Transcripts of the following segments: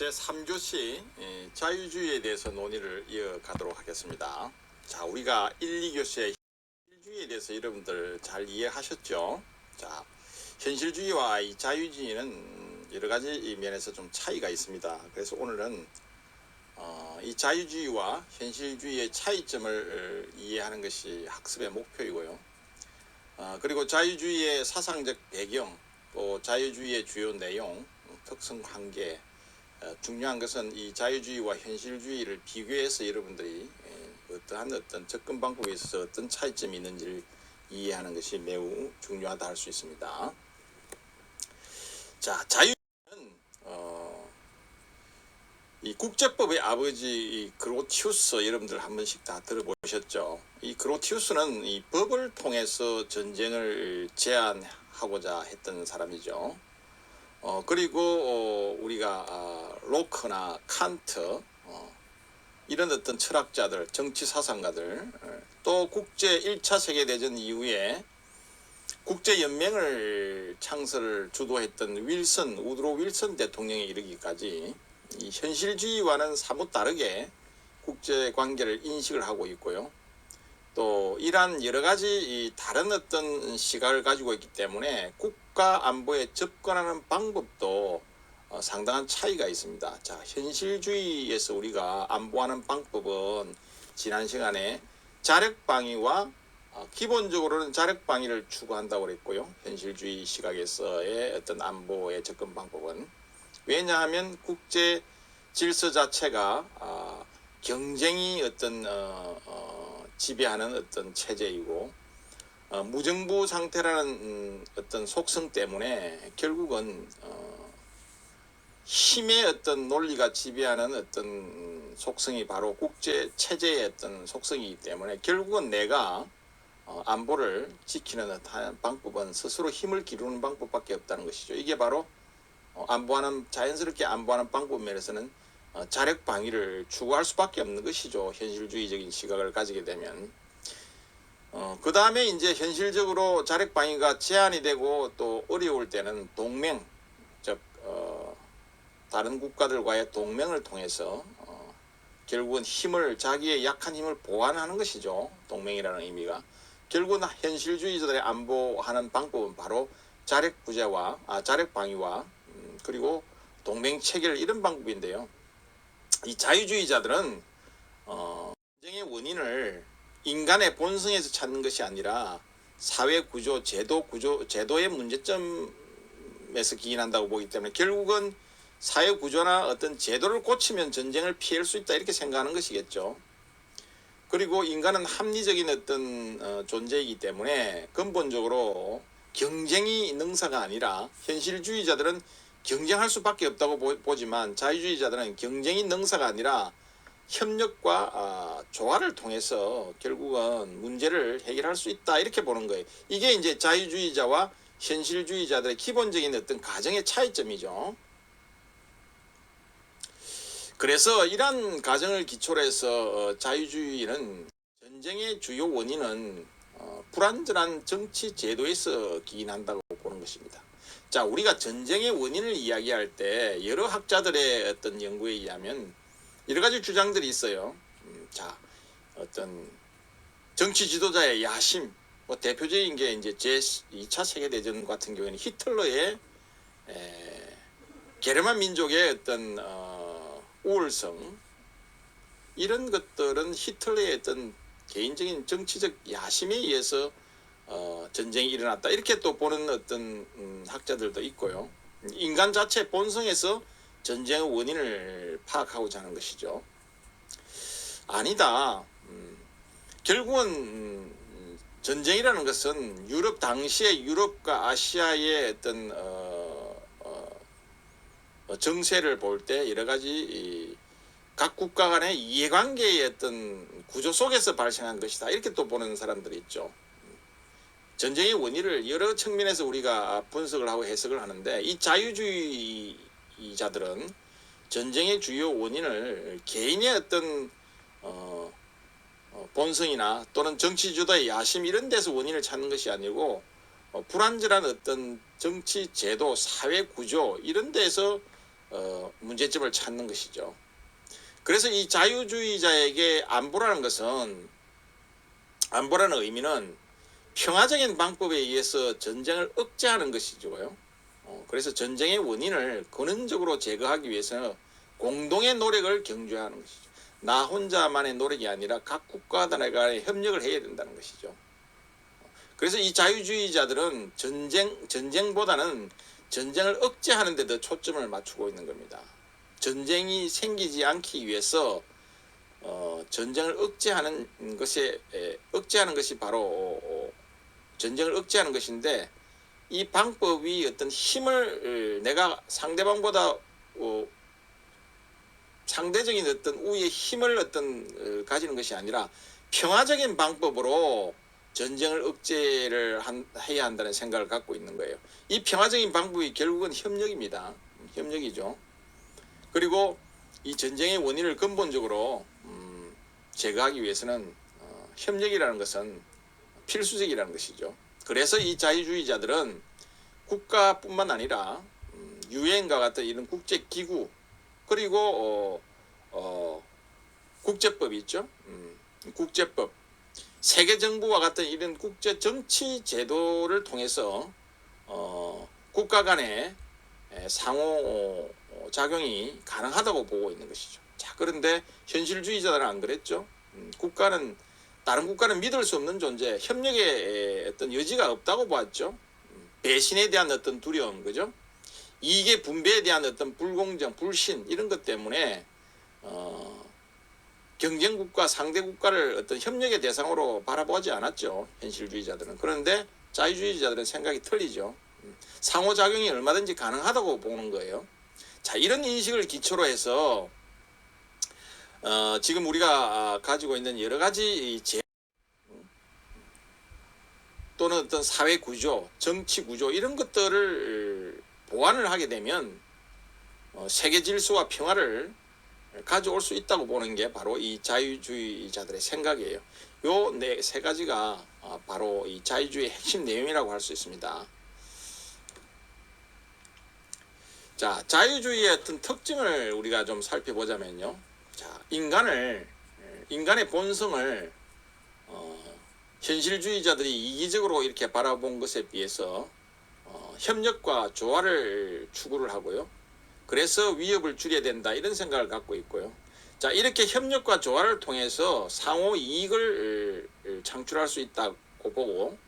제3교시 자유주의에 대해서 논의를 이어가도록 하겠습니다. 자, 우리가 1, 2교시의 현실주의에 대해서 여러분들 잘 이해하셨죠? 자, 현실주의와 이 자유주의는 여러 가지 면에서 좀 차이가 있습니다. 그래서 오늘은 어, 이 자유주의와 현실주의의 차이점을 이해하는 것이 학습의 목표이고요. 어, 그리고 자유주의의 사상적 배경, 또 자유주의의 주요 내용, 특성 관계, 어, 중요한 것은 이 자유주의와 현실주의를 비교해서 여러분들이 에, 어떠한 어떤 접근 방법에 있어서 어떤 차이점이 있는지를 이해하는 것이 매우 중요하다 할 수 있습니다. 자, 자유는 어, 이 국제법의 아버지 이 그로티우스 여러분들 한 번씩 다 들어보셨죠? 이 그로티우스는 이 법을 통해서 전쟁을 제한하고자 했던 사람이죠. 어, 그리고 어, 우리가 아, 로크나 칸트 어, 이런 어떤 철학자들, 정치 사상가들 어, 또 국제 1차 세계 대전 이후에 국제 연맹을 창설을 주도했던 윌슨 우드로 윌슨 대통령에 이르기까지 이 현실주의와는 사뭇 다르게 국제 관계를 인식을 하고 있고요. 또 이러한 여러 가지 이 다른 어떤 시각을 가지고 있기 때문에 국가 안보에 접근하는 방법도 어, 상당한 차이가 있습니다. 자, 현실주의에서 우리가 안보하는 방법은 지난 시간에 자력 방위와 어, 기본적으로는 자력 방위를 추구한다고 그랬고요. 현실주의 시각에서의 어떤 안보의 접근 방법은 왜냐하면 국제 질서 자체가 아, 경쟁이 어떤 어, 어, 지배하는 어떤 체제이고 어, 무정부 상태라는 음, 어떤 속성 때문에 결국은 어, 힘의 어떤 논리가 지배하는 어떤 음, 속성이 바로 국제 체제의 어떤 속성이기 때문에 결국은 내가 어, 안보를 지키는 방법은 스스로 힘을 기르는 방법밖에 없다는 것이죠. 이게 바로 어, 안보하는 자연스럽게 안보하는 방법 면에서는 어, 자력 방위를 추구할 수밖에 없는 것이죠. 현실주의적인 시각을 가지게 되면. 어, 그 다음에 이제 현실적으로 자력 방위가 제한이 되고 또 어려울 때는 동맹, 즉, 어, 다른 국가들과의 동맹을 통해서 어, 결국은 힘을, 자기의 약한 힘을 보완하는 것이죠. 동맹이라는 의미가. 결국은 현실주의자들의 안보하는 방법은 바로 자력 부재와, 아, 자력 방위와, 음, 그리고 동맹 체결 이런 방법인데요. 이 자유주의자들은 어, 전쟁의 원인을 인간의 본성에서 찾는 것이 아니라 사회 구조, 제도 구조, 제도의 문제점에서 기인한다고 보기 때문에 결국은 사회 구조나 어떤 제도를 고치면 전쟁을 피할 수 있다 이렇게 생각하는 것이겠죠. 그리고 인간은 합리적인 어떤 어, 존재이기 때문에 근본적으로 경쟁이 능사가 아니라 현실주의자들은 경쟁할 수밖에 없다고 보, 보지만 자유주의자들은 경쟁이 능사가 아니라 협력과 아, 조화를 통해서 결국은 문제를 해결할 수 있다 이렇게 보는 거예요. 이게 이제 자유주의자와 현실주의자들의 기본적인 어떤 가정의 차이점이죠. 그래서 이러한 가정을 기초로 해서 어, 자유주의는 전쟁의 주요 원인은 어, 불안전한 정치 제도에서 기인한다고 보는 것입니다. 자, 우리가 전쟁의 원인을 이야기할 때 여러 학자들의 어떤 연구에 의하면 여러 가지 주장들이 있어요. 음, 자, 어떤 정치 지도자의 야심, 뭐 대표적인 게 이제 제 2차 세계 대전 같은 경우에는 히틀러의 에, 게르만 민족의 어떤 어, 우월성 이런 것들은 히틀러의 어떤 개인적인 정치적 야심에 의해서 어, 전쟁이 일어났다 이렇게 또 보는 어떤 음, 학자들도 있고요. 인간 자체 본성에서 전쟁의 원인을 파악하고자 하는 것이죠. 아니다. 음, 결국은 음, 전쟁이라는 것은 유럽 당시의 유럽과 아시아의 어떤 어, 어, 어, 정세를 볼 때 여러 가지 이, 각 국가 간의 이해관계의 어떤 구조 속에서 발생한 것이다 이렇게 또 보는 사람들이 있죠. 전쟁의 원인을 여러 측면에서 우리가 분석을 하고 해석을 하는데 이 자유주의자들은 전쟁의 주요 원인을 개인의 어떤 어, 어, 본성이나 또는 정치 주도의 야심 이런 데서 원인을 찾는 것이 아니고 어, 불안전한 어떤 정치 제도, 사회 구조 이런 데서 어, 문제점을 찾는 것이죠. 그래서 이 자유주의자에게 안보라는 것은 안보라는 의미는 평화적인 방법에 의해서 전쟁을 억제하는 것이죠요. 어, 그래서 전쟁의 원인을 근원적으로 제거하기 위해서 공동의 노력을 경주하는 것이죠. 나 혼자만의 노력이 아니라 각 국가들 간에 협력을 해야 된다는 것이죠. 그래서 이 자유주의자들은 전쟁 전쟁보다는 전쟁을 억제하는 데 더 초점을 맞추고 있는 겁니다. 전쟁이 생기지 않기 위해서 어, 전쟁을 억제하는 것이 에, 억제하는 것이 바로 어, 전쟁을 억제하는 것인데 이 방법이 어떤 힘을 어, 내가 상대방보다 어, 상대적인 어떤 우위의 힘을 어떤 어, 가지는 것이 아니라 평화적인 방법으로 전쟁을 억제를 한, 해야 한다는 생각을 갖고 있는 거예요. 이 평화적인 방법이 결국은 협력입니다. 협력이죠. 그리고 이 전쟁의 원인을 근본적으로 음, 제거하기 위해서는 어, 협력이라는 것은 필수적이라는 것이죠. 그래서 이 자유주의자들은 국가뿐만 아니라 음, 유엔과 같은 이런 국제 기구 그리고 어, 어, 국제법이 있죠. 음, 국제법, 세계 정부와 같은 이런 국제 정치 제도를 통해서 어, 국가 간의 에, 상호 어, 작용이 가능하다고 보고 있는 것이죠. 자, 그런데 현실주의자들은 안 그랬죠. 음, 국가는 다른 국가는 믿을 수 없는 존재, 협력의 어떤 여지가 없다고 보았죠. 음, 배신에 대한 어떤 두려움, 그죠? 이익의 분배에 대한 어떤 불공정, 불신 이런 것 때문에 어, 경쟁국가, 상대국가를 어떤 협력의 대상으로 바라보지 않았죠. 현실주의자들은. 그런데 자유주의자들은 생각이 틀리죠. 음, 상호작용이 얼마든지 가능하다고 보는 거예요. 자, 이런 인식을 기초로 해서 어, 지금 우리가 아, 가지고 있는 여러 가지 이 제, 또는 어떤 사회 구조, 정치 구조 이런 것들을 보완을 하게 되면 어, 세계 질서와 평화를 가져올 수 있다고 보는 게 바로 이 자유주의자들의 생각이에요. 요 네 세 가지가 어, 바로 이 자유주의 핵심 내용이라고 할 수 있습니다. 자, 자유주의의 어떤 특징을 우리가 좀 살펴보자면요. 자, 인간을 인간의 본성을 어, 현실주의자들이 이기적으로 이렇게 바라본 것에 비해서 어, 협력과 조화를 추구를 하고요. 그래서 위협을 줄여야 된다 이런 생각을 갖고 있고요. 자 이렇게 협력과 조화를 통해서 상호 이익을 창출할 수 있다고 보고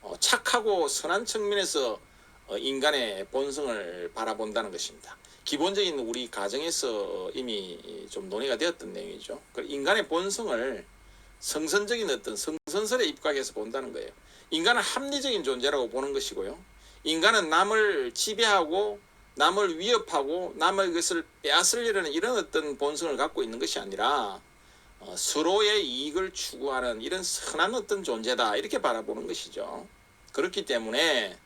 어, 착하고 선한 측면에서 어, 인간의 본성을 바라본다는 것입니다. 기본적인 우리 가정에서 이미 좀 논의가 되었던 내용이죠. 그 인간의 본성을 성선적인 어떤 성선설에 입각해서 본다는 거예요. 인간은 합리적인 존재라고 보는 것이고요. 인간은 남을 지배하고 남을 위협하고 남의 것을 빼앗으려는 이런 어떤 본성을 갖고 있는 것이 아니라 어, 서로의 이익을 추구하는 이런 선한 어떤 존재다 이렇게 바라보는 것이죠. 그렇기 때문에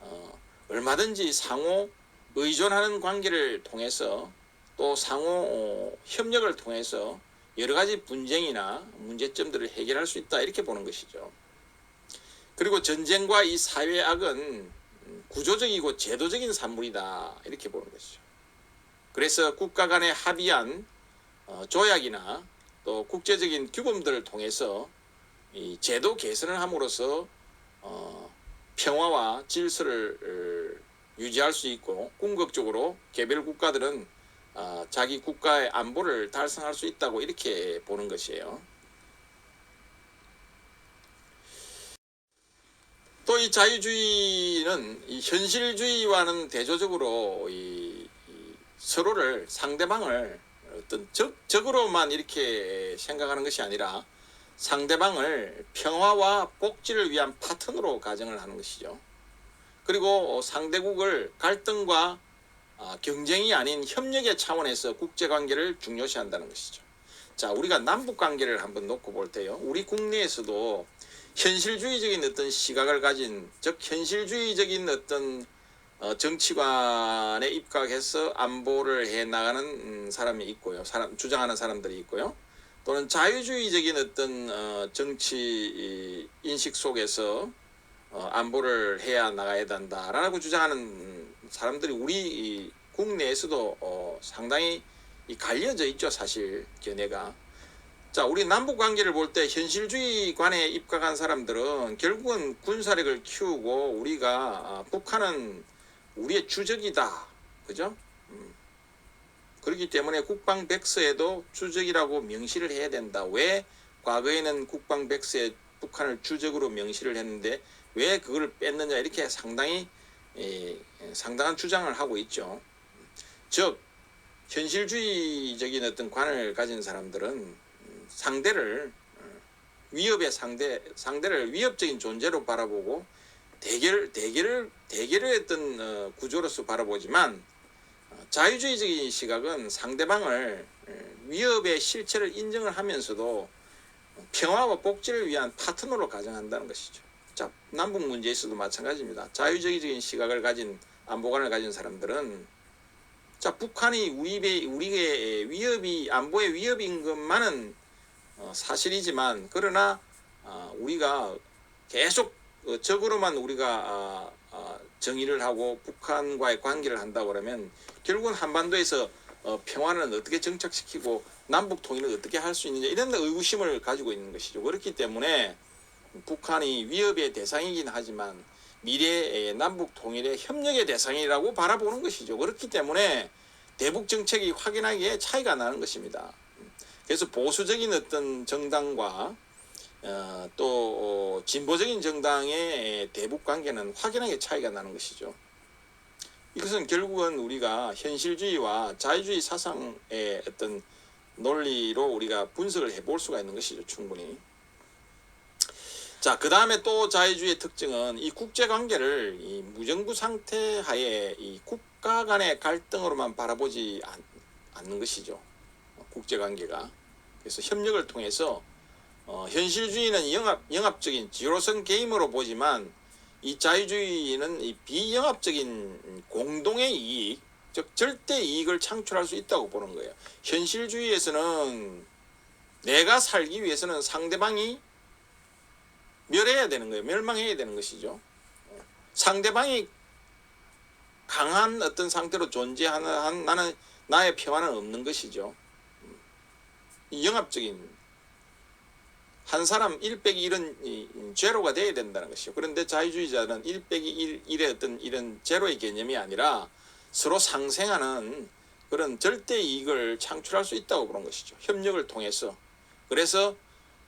어, 얼마든지 상호 의존하는 관계를 통해서 또 상호 어, 협력을 통해서 여러 가지 분쟁이나 문제점들을 해결할 수 있다 이렇게 보는 것이죠. 그리고 전쟁과 이 사회악은 구조적이고 제도적인 산물이다 이렇게 보는 것이죠. 그래서 국가 간에 합의한 어, 조약이나 또 국제적인 규범들을 통해서 이 제도 개선을 함으로써 어, 평화와 질서를 어, 유지할 수 있고 궁극적으로 개별 국가들은 어, 자기 국가의 안보를 달성할 수 있다고 이렇게 보는 것이에요. 또 이 자유주의는 이 현실주의와는 대조적으로 이, 이 서로를 상대방을 어떤 적, 적으로만 이렇게 생각하는 것이 아니라 상대방을 평화와 복지를 위한 파트너로 가정을 하는 것이죠. 그리고 상대국을 갈등과 아, 경쟁이 아닌 협력의 차원에서 국제관계를 중요시한다는 것이죠. 자, 우리가 남북 관계를 한번 놓고 볼 때요. 우리 국내에서도 현실주의적인 어떤 시각을 가진 즉 현실주의적인 어떤 어, 정치관에 입각해서 안보를 해 나가는 음, 사람이 있고요. 사람 주장하는 사람들이 있고요. 또는 자유주의적인 어떤 어, 정치 인식 속에서 어, 안보를 해야 나가야 된다라고 주장하는 사람들이 우리 국내에서도 어, 상당히 이 갈려져 있죠 사실 견해가. 자 우리 남북 관계를 볼 때 현실주의관에 입각한 사람들은 결국은 군사력을 키우고 우리가 아, 북한은 우리의 주적이다, 그죠? 음. 그렇기 때문에 국방 백서에도 주적이라고 명시를 해야 된다. 왜 과거에는 국방 백서에 북한을 주적으로 명시를 했는데 왜 그걸 뺐느냐 이렇게 상당히 에, 상당한 주장을 하고 있죠. 즉 현실주의적인 어떤 관을 가진 사람들은 음, 상대를 어, 위협의 상대 상대를 위협적인 존재로 바라보고 대결 대결을 대결의 어떤 어, 구조로서 바라보지만 어, 자유주의적인 시각은 상대방을 어, 위협의 실체를 인정을 하면서도 평화와 복지를 위한 파트너로 가정한다는 것이죠. 자, 남북 문제에서도 마찬가지입니다. 자유주의적인 시각을 가진 안보관을 가진 사람들은 자, 북한이 우리의 우리의 위협이 안보의 위협인 것만은 어, 사실이지만 그러나 아, 우리가 계속 어, 적으로만 우리가 아, 아, 정의를 하고 북한과의 관계를 한다 그러면 결국은 한반도에서 어, 평화는 어떻게 정착시키고 남북 통일을 어떻게 할 수 있느냐 이런 의구심을 가지고 있는 것이죠. 그렇기 때문에 북한이 위협의 대상이긴 하지만 미래의 남북 통일의 협력의 대상이라고 바라보는 것이죠. 그렇기 때문에 대북 정책이 확연하게 차이가 나는 것입니다. 그래서 보수적인 어떤 정당과 어, 또 어, 진보적인 정당의 대북 관계는 확연하게 차이가 나는 것이죠. 이것은 결국은 우리가 현실주의와 자유주의 사상의 어떤 논리로 우리가 분석을 해볼 수가 있는 것이죠, 충분히. 자, 그 다음에 또 자유주의의 특징은 이 국제 관계를 이 무정부 상태 하에 이 국가 간의 갈등으로만 바라보지 않, 않는 것이죠. 국제 관계가. 그래서 협력을 통해서 어, 현실주의는 영합, 영합적인 지로선 게임으로 보지만 이 자유주의는 이 비영합적인 공동의 이익, 즉 절대 이익을 창출할 수 있다고 보는 거예요. 현실주의에서는 내가 살기 위해서는 상대방이 멸해야 되는 거예요. 멸망해야 되는 것이죠. 상대방이 강한 어떤 상태로 존재하는 한 나는 나의 평화는 없는 것이죠. 이 영합적인 한 사람 1 빼기 1은 제로가 돼야 된다는 것이죠. 그런데 자유주의자는 1 빼기 1, 1의 어떤 이런 제로의 개념이 아니라 서로 상생하는 그런 절대 이익을 창출할 수 있다고 보는 것이죠. 협력을 통해서. 그래서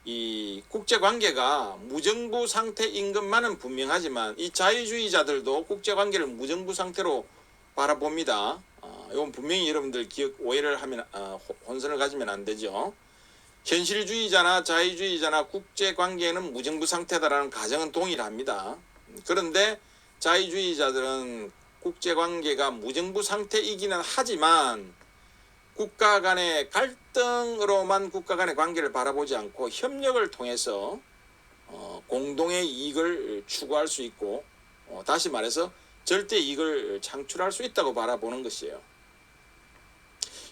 이 국제 관계가 무정부 상태인 것만은 분명하지만 이 자유주의자들도 국제 관계를 무정부 상태로 바라봅니다. 아, 이건 분명히 여러분들 기억 오해를 하면 아, 혼선을 가지면 안 되죠. 현실주의자나 자유주의자나 국제 관계는 무정부 상태다라는 가정은 동일합니다. 그런데 자유주의자들은 국제 관계가 무정부 상태이기는 하지만 국가 간의 갈 등으로만 국가 간의 관계를 바라보지 않고 협력을 통해서 어, 공동의 이익을 추구할 수 있고 어, 다시 말해서 절대 이익을 창출할 수 있다고 바라보는 것이에요.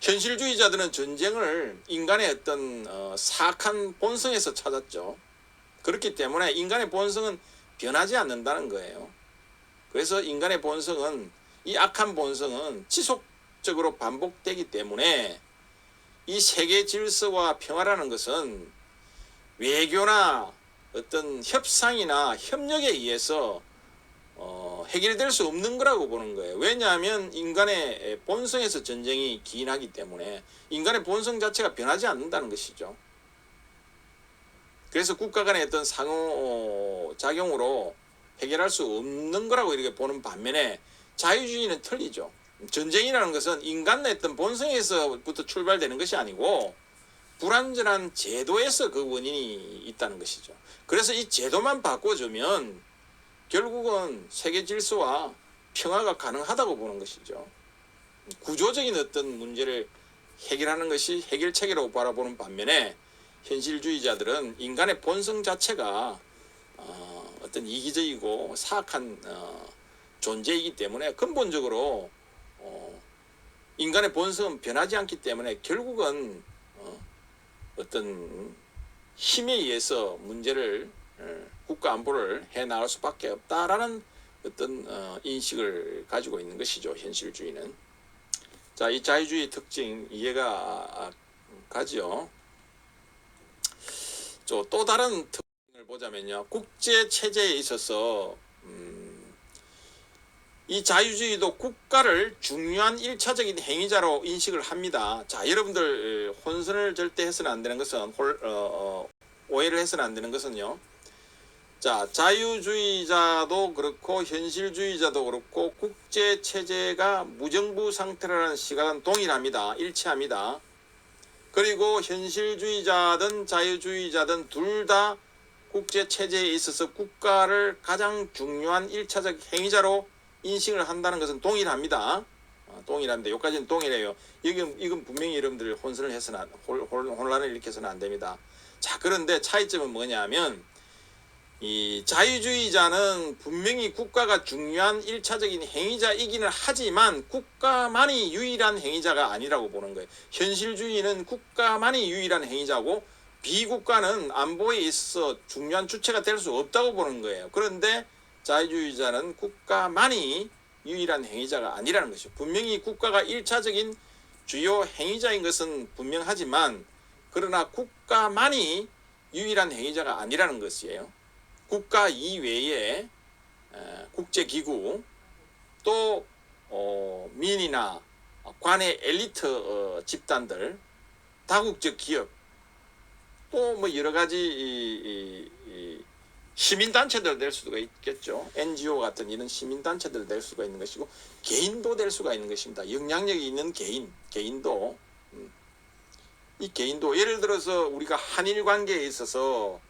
현실주의자들은 전쟁을 인간의 어떤 어, 사악한 본성에서 찾았죠. 그렇기 때문에 인간의 본성은 변하지 않는다는 거예요. 그래서 인간의 본성은 이 악한 본성은 지속적으로 반복되기 때문에 이 세계 질서와 평화라는 것은 외교나 어떤 협상이나 협력에 의해서 어, 해결될 수 없는 거라고 보는 거예요. 왜냐하면 인간의 본성에서 전쟁이 기인하기 때문에 인간의 본성 자체가 변하지 않는다는 것이죠. 그래서 국가 간의 어떤 상호 작용으로 해결할 수 없는 거라고 이렇게 보는 반면에 자유주의는 틀리죠. 전쟁이라는 것은 인간 의 어떤 본성에서부터 출발되는 것이 아니고 불완전한 제도에서 그 원인이 있다는 것이죠. 그래서 이 제도만 바꿔주면 결국은 세계 질서와 평화가 가능하다고 보는 것이죠. 구조적인 어떤 문제를 해결하는 것이 해결책이라고 바라보는 반면에 현실주의자들은 인간의 본성 자체가 어, 어떤 이기적이고 사악한 어, 존재이기 때문에 근본적으로 어, 인간의 본성은 변하지 않기 때문에 결국은 어, 어떤 힘에 의해서 문제를 어, 국가 안보를 해 나갈 수밖에 없다라는 어떤 어, 인식을 가지고 있는 것이죠 현실주의는 자, 이 자유주의 특징 이해가 가죠. 저또 다른 특징을 보자면요. 국제 체제에 있어서 음, 이 자유주의도 국가를 중요한 일차적인 행위자로 인식을 합니다. 자, 여러분들 혼선을 절대 해서는 안 되는 것은 홀, 어, 어, 오해를 해서는 안 되는 것은요. 자, 자유주의자도 그렇고 현실주의자도 그렇고 국제 체제가 무정부 상태라는 시각은 동일합니다. 일치합니다. 그리고 현실주의자든 자유주의자든 둘 다 국제 체제에 있어서 국가를 가장 중요한 일차적 행위자로 인식을 한다는 것은 동일합니다. 어, 동일합니다. 여기까지는 동일해요. 이건, 이건 분명히 여러분들 혼선을 해서는 안- 혼- 혼- 혼란을 일으켜서는 안 됩니다. 자, 그런데 차이점은 뭐냐면 이 자유주의자는 분명히 국가가 중요한 일차적인 행위자이기는 하지만 국가만이 유일한 행위자가 아니라고 보는 거예요. 현실주의는 국가만이 유일한 행위자고 비국가는 안보에 있어 중요한 주체가 될 수 없다고 보는 거예요. 그런데 자유주의자는 국가만이 유일한 행위자가 아니라는 것이죠. 분명히 국가가 일차적인 주요 행위자인 것은 분명하지만 그러나 국가만이 유일한 행위자가 아니라는 것이에요. 국가 이외에 에, 국제기구 또 어, 민이나 관의 엘리트 어, 집단들 다국적 기업 또 뭐 여러 가지 시민단체들 될 수가 있겠죠. NGO 같은 이런 시민단체들 될 수가 있는 것이고 개인도 될 수가 있는 것입니다. 영향력이 있는 개인, 개인도 음. 이 개인도 예를 들어서 우리가 한일 관계에 있어서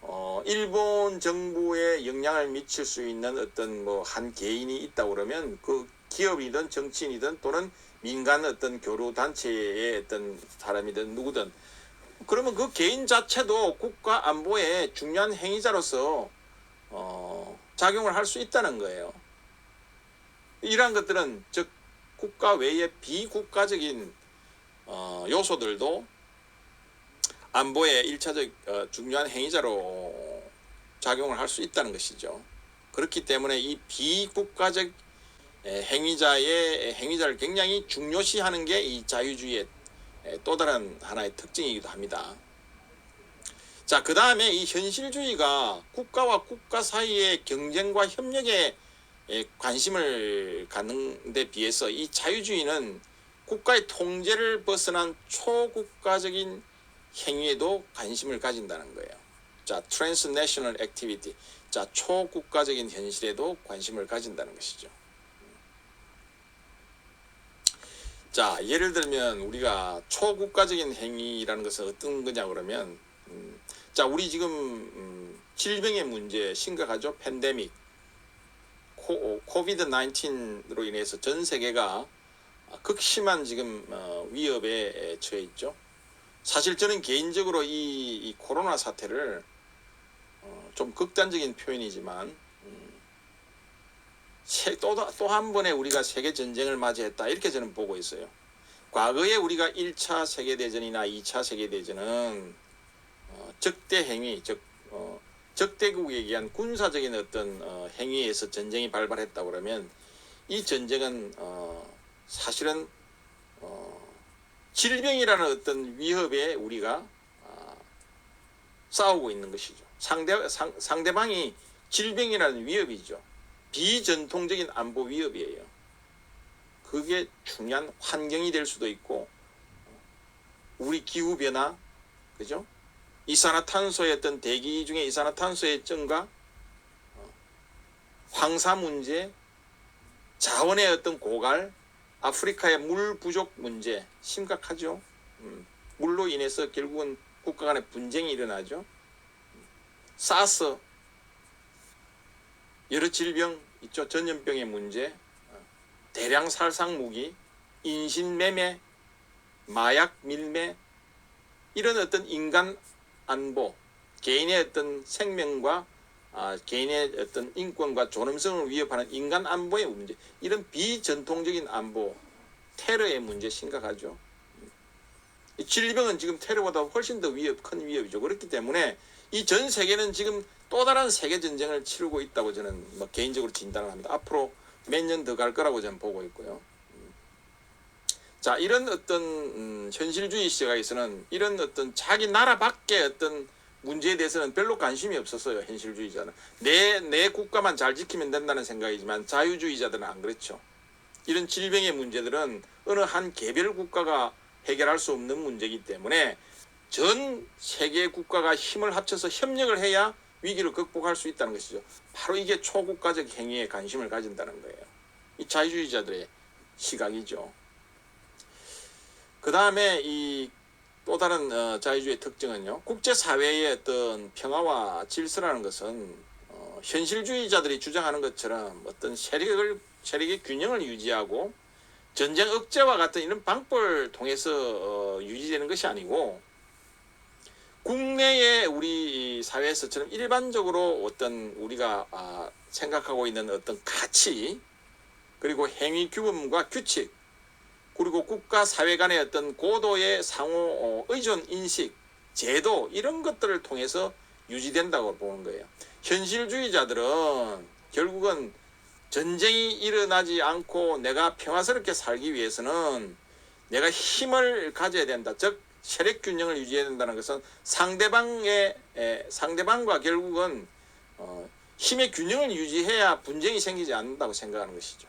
어, 일본 정부에 영향을 미칠 수 있는 어떤 뭐 한 개인이 있다 그러면 그 기업이든 정치인이든 또는 민간 어떤 교류 단체의 어떤 사람이든 누구든 그러면 그 개인 자체도 국가 안보에 중요한 행위자로서 어, 작용을 할 수 있다는 거예요. 이러한 것들은 즉 국가 외의 비국가적인 어, 요소들도 안보의 일차적 어, 중요한 행위자로 작용을 할 수 있다는 것이죠. 그렇기 때문에 이 비국가적 에, 행위자의 행위자를 굉장히 중요시하는 게 이 자유주의의 에, 또 다른 하나의 특징이기도 합니다. 자, 그 다음에 이 현실주의가 국가와 국가 사이의 경쟁과 협력에 에, 관심을 갖는 데 비해서 이 자유주의는 국가의 통제를 벗어난 초국가적인 행위에도 관심을 가진다는 거예요. 자, transnational activity. 자, 초국가적인 현실에도 관심을 가진다는 것이죠. 자, 예를 들면 우리가 초국가적인 행위라는 것은 어떤 거냐 그러면 음, 자, 우리 지금 음, 질병의 문제 심각하죠. 팬데믹. 코, 코비드 19으로 인해서 전 세계가 극심한 지금 어, 위협에 처해 있죠. 사실 저는 개인적으로 이, 이 코로나 사태를 어, 좀 극단적인 표현이지만 음, 또또 한 번에 우리가 세계 전쟁을 맞이했다 이렇게 저는 보고 있어요. 과거에 우리가 1차 세계 대전이나 2차 세계 대전은 어, 적대 행위, 즉 어, 적대국에 의한 군사적인 어떤 어, 행위에서 전쟁이 발발했다 그러면 이 전쟁은 어, 사실은 어, 질병이라는 어떤 위협에 우리가 아, 싸우고 있는 것이죠. 상대 상, 상대방이 질병이라는 위협이죠. 비전통적인 안보 위협이에요. 그게 중요한 환경이 될 수도 있고 우리 기후 변화 그죠? 이산화탄소의 어떤 대기 중에 이산화탄소의 증가 어, 황사 문제 자원의 어떤 고갈 아프리카의 물 부족 문제 심각하죠. 음, 물로 인해서 결국은 국가 간의 분쟁이 일어나죠. 사스 여러 질병 있죠. 전염병의 문제, 어, 대량 살상 무기, 인신매매, 마약 밀매 이런 어떤 인간 안보, 개인의 어떤 생명과 아, 개인의 어떤 인권과 존엄성을 위협하는 인간 안보의 문제, 이런 비전통적인 안보, 테러의 문제 심각하죠. 이 질병은 지금 테러보다 훨씬 더 위협, 큰 위협이죠. 그렇기 때문에 이 전 세계는 지금 또 다른 세계 전쟁을 치르고 있다고 저는 뭐 개인적으로 진단을 합니다. 앞으로 몇 년 더 갈 거라고 저는 보고 있고요. 자 이런 어떤 음, 현실주의 시각에서는 이런 어떤 자기 나라 밖의 어떤 문제에 대해서는 별로 관심이 없었어요 현실주의자는 내 내 국가만 잘 지키면 된다는 생각이지만 자유주의자들은 안 그렇죠 이런 질병의 문제들은 어느 한 개별 국가가 해결할 수 없는 문제이기 때문에 전 세계 국가가 힘을 합쳐서 협력을 해야 위기를 극복할 수 있다는 것이죠. 바로 이게 초국가적 행위에 관심을 가진다는 거예요. 이 자유주의자들의 시각이죠. 그 다음에 이 또 다른 어, 자유주의 특징은요. 국제사회의 어떤 평화와 질서라는 것은 어, 현실주의자들이 주장하는 것처럼 어떤 세력을 세력의 균형을 유지하고 전쟁 억제와 같은 이런 방법을 통해서 어, 유지되는 것이 아니고 국내의 우리 이 사회에서처럼 일반적으로 어떤 우리가 아, 생각하고 있는 어떤 가치 그리고 행위 규범과 규칙 그리고 국가 사회 간의 어떤 고도의 상호 어, 의존 인식 제도 이런 것들을 통해서 유지된다고 보는 거예요. 현실주의자들은 결국은 전쟁이 일어나지 않고 내가 평화스럽게 살기 위해서는 내가 힘을 가져야 된다. 즉 세력 균형을 유지해야 된다는 것은 상대방의 에, 상대방과 결국은 어, 힘의 균형을 유지해야 분쟁이 생기지 않는다고 생각하는 것이죠.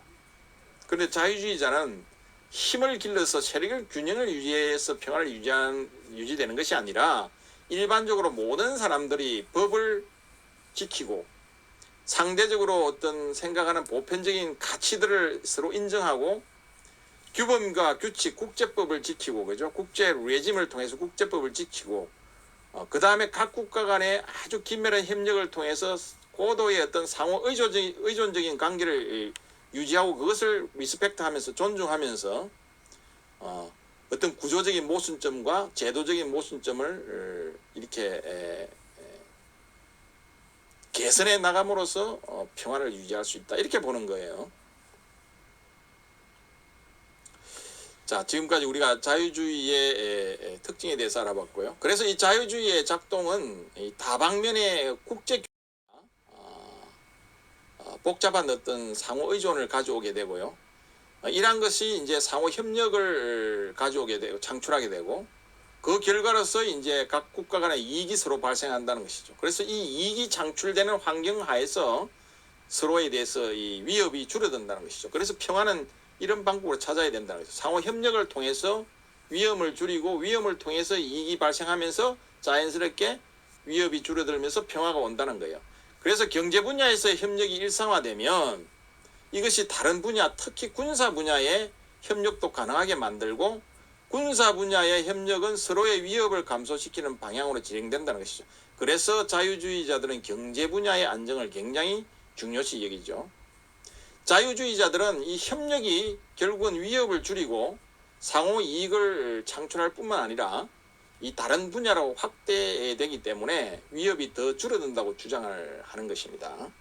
그런데 자유주의자는 힘을 길러서 세력을 균형을 유지해서 평화를 유지한 유지되는 것이 아니라 일반적으로 모든 사람들이 법을 지키고 상대적으로 어떤 생각하는 보편적인 가치들을 서로 인정하고 규범과 규칙, 국제법을 지키고 그죠? 국제 레짐을 통해서 국제법을 지키고 어, 그 다음에 각 국가 간의 아주 긴밀한 협력을 통해서 고도의 어떤 상호 의존적인, 의존적인 관계를 유지하고 그것을 리스펙트하면서 존중하면서 어, 어떤 구조적인 모순점과 제도적인 모순점을 어, 이렇게 개선해 나감으로써 어, 평화를 유지할 수 있다 이렇게 보는 거예요. 자, 지금까지 우리가 자유주의의 특징에 대해서 알아봤고요. 그래서 이 자유주의의 작동은 이 다방면의 국제 어, 어, 복잡한 어떤 상호 의존을 가져오게 되고요. 어, 이러한 것이 이제 상호 협력을 가져오게 되고 창출하게 되고 그 결과로서 이제 각 국가 간의 이익이 서로 발생한다는 것이죠. 그래서 이 이익이 창출되는 환경 하에서 서로에 대해서 이 위협이 줄어든다는 것이죠. 그래서 평화는 이런 방법으로 찾아야 된다는 거죠. 상호 협력을 통해서 위험을 줄이고 위험을 통해서 이익이 발생하면서 자연스럽게 위협이 줄어들면서 평화가 온다는 거예요. 그래서 경제 분야에서 협력이 일상화되면 이것이 다른 분야, 특히 군사 분야의 협력도 가능하게 만들고 군사 분야의 협력은 서로의 위협을 감소시키는 방향으로 진행된다는 것이죠. 그래서 자유주의자들은 경제 분야의 안정을 굉장히 중요시 여기죠. 자유주의자들은 이 협력이 결국은 위협을 줄이고 상호 이익을 창출할 뿐만 아니라 이 다른 분야로 확대되기 때문에 위협이 더 줄어든다고 주장을 하는 것입니다.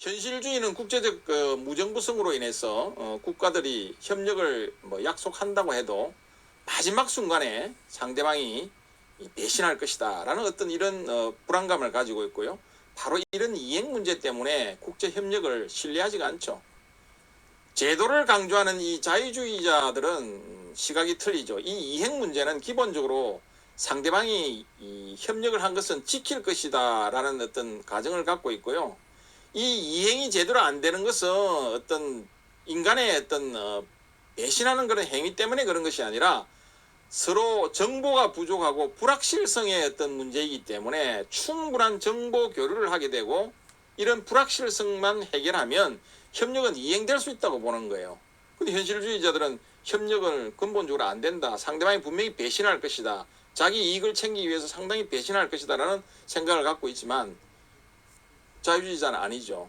현실주의는 국제적 그 무정부성으로 인해서 어, 국가들이 협력을 뭐 약속한다고 해도 마지막 순간에 상대방이 이 배신할 것이다 라는 어떤 이런 어, 불안감을 가지고 있고요. 바로 이런 이행 문제 때문에 국제 협력을 신뢰하지가 않죠. 제도를 강조하는 이 자유주의자들은 시각이 틀리죠. 이 이행 문제는 기본적으로 상대방이 이 협력을 한 것은 지킬 것이다라는 어떤 가정을 갖고 있고요. 이 이행이 제대로 안 되는 것은 어떤 인간의 어떤 어, 배신하는 그런 행위 때문에 그런 것이 아니라 서로 정보가 부족하고 불확실성의 어떤 문제이기 때문에 충분한 정보 교류를 하게 되고 이런 불확실성만 해결하면 협력은 이행될 수 있다고 보는 거예요. 근데 현실주의자들은 협력을 근본적으로 안 된다. 상대방이 분명히 배신할 것이다. 자기 이익을 챙기기 위해서 상당히 배신할 것이다라는 생각을 갖고 있지만 자유주의자는 아니죠.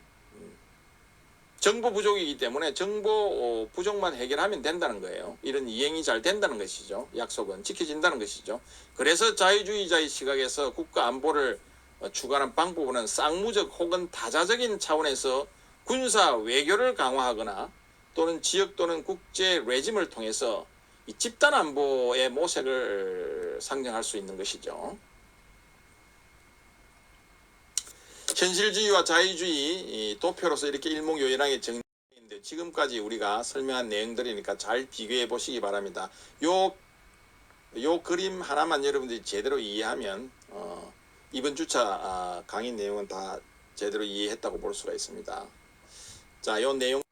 음. 정보 부족이기 때문에 정보 어, 부족만 해결하면 된다는 거예요. 이런 이행이 잘 된다는 것이죠. 약속은 지켜진다는 것이죠. 그래서 자유주의자의 시각에서 국가 안보를 어, 주관하는 방법은 쌍무적 혹은 다자적인 차원에서 군사 외교를 강화하거나 또는 지역 또는 국제 레짐을 통해서 이 집단 안보의 모색을 상정할 수 있는 것이죠. 현실주의와 자유주의 이 도표로서 이렇게 일목요연하게 정리되는데 지금까지 우리가 설명한 내용들이니까 잘 비교해 보시기 바랍니다. 요, 요 그림 하나만 여러분들이 제대로 이해하면 어, 이번 주차 아, 강의 내용은 다 제대로 이해했다고 볼 수가 있습니다. 자, 요 내용